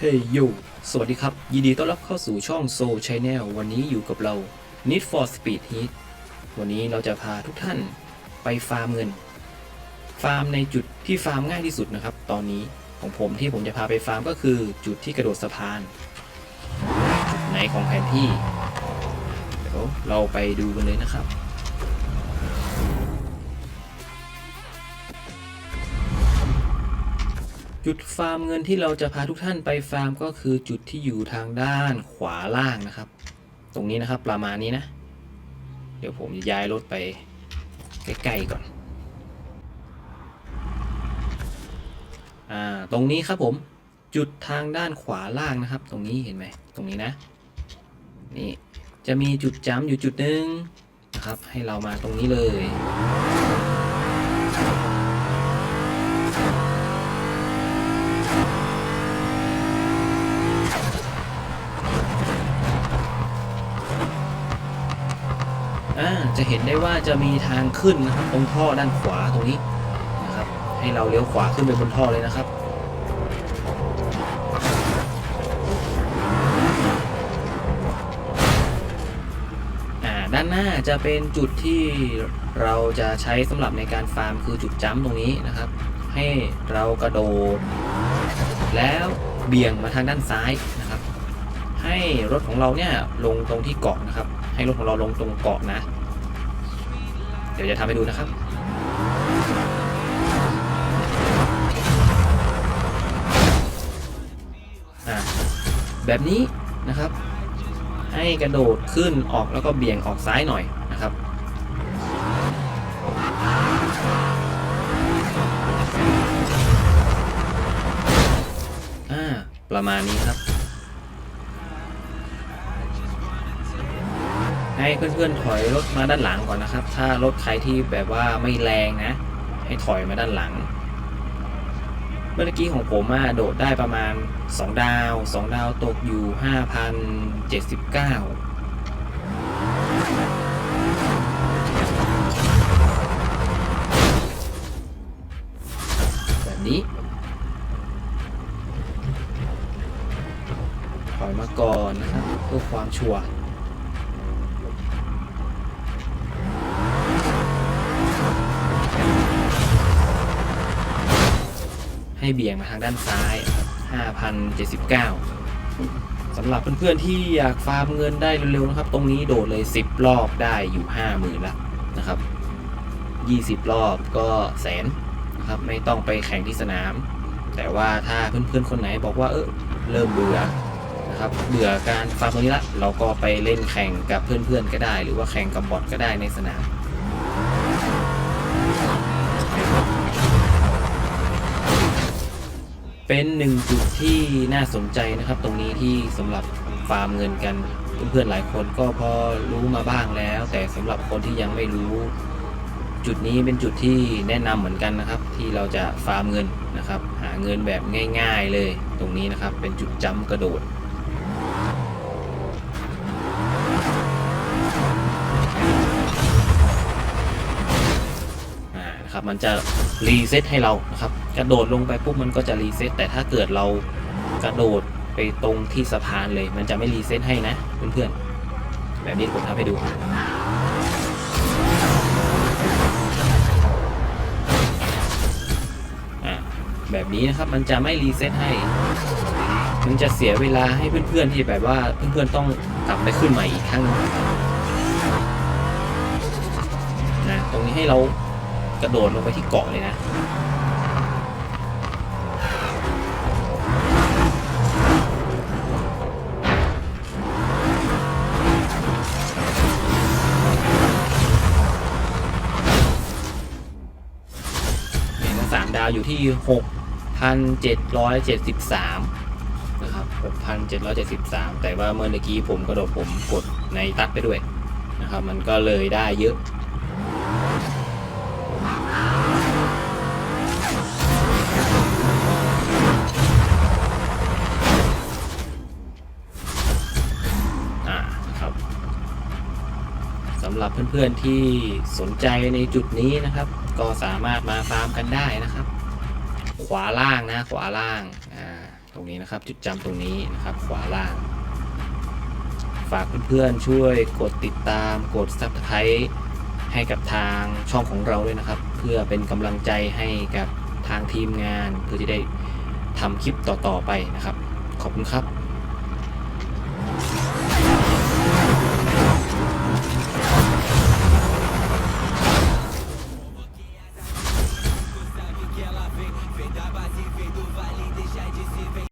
เฮ้ยโยสวัสดีครับ ยินดีต้อนรับเข้าสู่ช่อง Soul Channel วันนี้อยู่กับเรา Need for Speed Heat วันนี้เราจะพาทุกท่านไปฟาร์มเงิน ฟาร์มในจุดที่ฟาร์มง่ายที่สุดนะครับ ตอนนี้ของผมที่ผมจะพาไปฟาร์มก็คือจุดที่กระโดดสะพานจุดไหนของแผนที่ เดี๋ยวเราไปดูกันเลยนะครับ จุดฟาร์มเงินที่เราจะพาทุกท่านไปฟาร์มก็คือจุดที่อยู่ทางด้านขวาล่างนะครับ ตรงนี้นะครับประมาณนี้นะ เดี๋ยวผมย้ายรถไปใกล้ๆก่อนอ่าตรงนี้ครับผมจุดทางด้านขวาล่างนะครับ ตรงนี้เห็นไหมตรงนี้นะนี่จะมีจุดจ้ำอยู่จุดหนึ่งนะครับ ให้เรามาตรงนี้เลย จะเห็นได้ว่าจะมีทางขึ้นนะครับตรงท่อด้านขวาตรงนี้นะครับ ให้เราเลี้ยวขวาขึ้นไปบนท่อเลยนะครับอ่าด้านหน้าจะเป็นจุดที่เราจะใช้สำหรับในการฟาร์มคือจุดจ้ำตรงนี้นะครับ ให้เรากระโดด แล้วเบี่ยงมาทางด้านซ้ายนะครับ ให้รถของเราเนี่ยลงตรงที่เกาะนะครับ ให้รถของเราลงตรงเกาะนะ เดี๋ยวจะทำให้ดูนะครับอะแบบนี้นะครับ ให้กระโดดขึ้นออกแล้วก็เบี่ยงออกซ้ายหน่อยนะครับอ่าประมาณนี้ครับ ให้เพื่อนๆถอยรถมาด้านหลังก่อนนะครับ ถ้ารถใครที่แบบว่าไม่แรงนะ ให้ถอยมาด้านหลัง เมื่อกี้ของผมอะโดดได้ประมาณ 2 ดาว 2 ดาวตกอยู่ 5,079แบบนี้ถอยมาก่อนนะครับเพื่อความชัวร์ ให้เบี่ยงมาทางด้านซ้ายครับ5,079สำหรับเพื่อนๆที่อยากฟาร์มเงินได้เร็วๆนะครับ ตรงนี้โดดเลย 10 รอบได้อยู่ 50,000ล้วนะครับ 20 รอบก็แสนนะครับไม่ต้องไปแข่งที่สนาม แต่ว่าถ้าเพื่อนๆคนไหนบอกว่าเออเริ่มเบื่อนะครับเบื่อการฟาร์มตรงนี้ละเราก็ไปเล่นแข่งกับเพื่อนๆก็ได้ หรือว่าแข่งกับบอทก็ได้ในสนาม เป็นหนึ่งจุดที่น่าสนใจนะครับ ตรงนี้ที่สำหรับฟาร์มเงินกัน เพื่อนๆหลายคนก็พอรู้มาบ้างแล้ว แต่สำหรับคนที่ยังไม่รู้ จุดนี้เป็นจุดที่แนะนำเหมือนกันนะครับ ที่เราจะฟาร์มเงินนะครับ หาเงินแบบง่าย ๆเลย ตรงนี้นะครับเป็นจุดจำกระโดด นะครับ มันจะรีเซ็ตให้เรานะครับ กระโดดลงไปปุ๊บมันก็จะรีเซ็ตแต่ถ้าเกิดเรากระโดดไปตรงที่สะพานเลย มันจะไม่รีเซ็ตให้นะเพื่อนๆแบบนี้ผมทำให้ดูแบบนี้นะครับมันจะไม่รีเซ็ตให้ มันจะเสียเวลาให้เพื่อนๆที่แบบว่าเพื่อนๆต้องกลับไปขึ้นใหม่อีกครั้งนะตรงนี้ให้เรา กระโดดลงไปที่เกาะเลยนะเห็นสามดาวอยู่ที่หกพันเจ็ดร้อยเจ็ดสิบสามนะครับหกพันเจ็ดร้อยเจ็ดสิบสามแต่ว่าเมื่อกี้ผมกระโดดผมกดในตัดไปด้วยนะครับ มันก็เลยได้เยอะ สำหรับเพื่อนๆที่สนใจในจุดนี้นะครับ ก็สามารถมาฟาร์มกันได้นะครับ ขวาล่างนะขวาล่างอ่าตรงนี้นะครับจุดจำตรงนี้นะครับ ขวาล่าง ฝากเพื่อนๆช่วยกดติดตามกด subscribe ให้กับทางช่องของเราด้วยนะครับ เพื่อเป็นกำลังใจให้กับทางทีมงาน เพื่อจะได้ทำคลิปต่อๆไปนะครับ ขอบคุณครับ